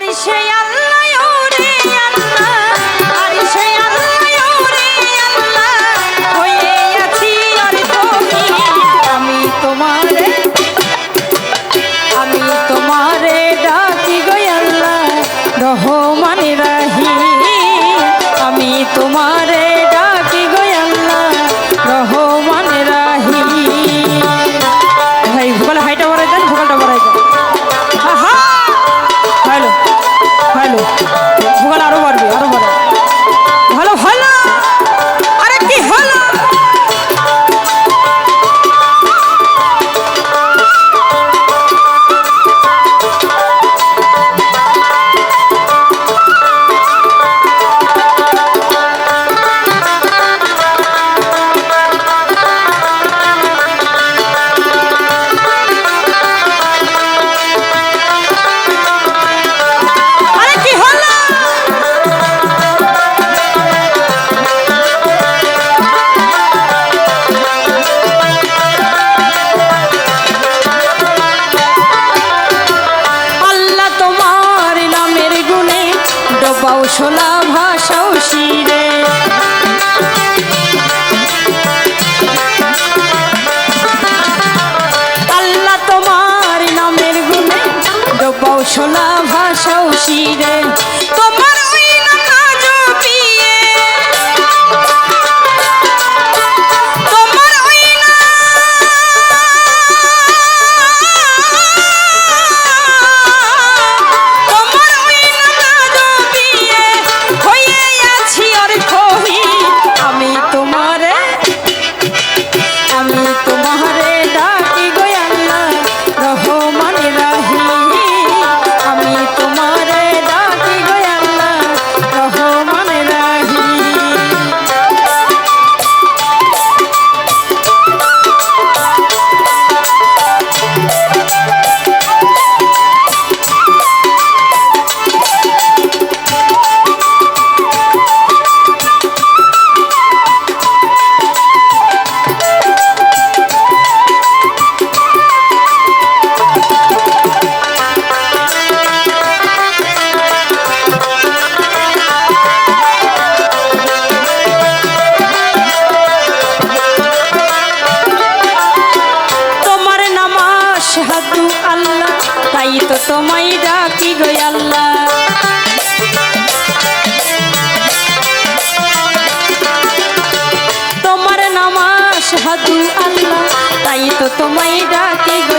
আমার সে আল্লাহ রে আল্লাহ। তাই তো তোমায় ডাকি গো তোমার নামাজ হাদু আল্লাহ তাই তো তোমায় ডাকি গো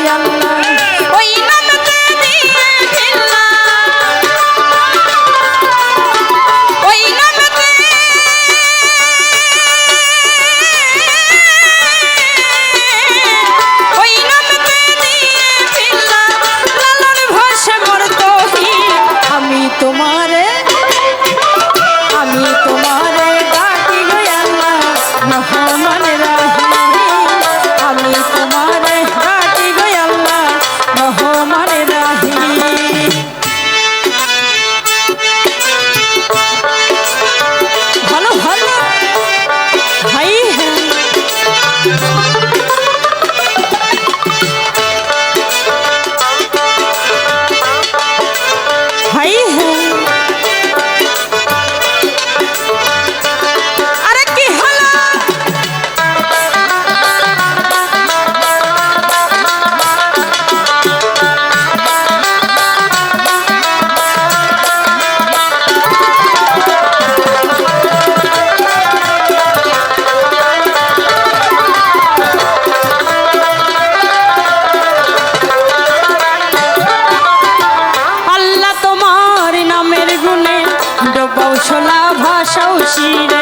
收拾。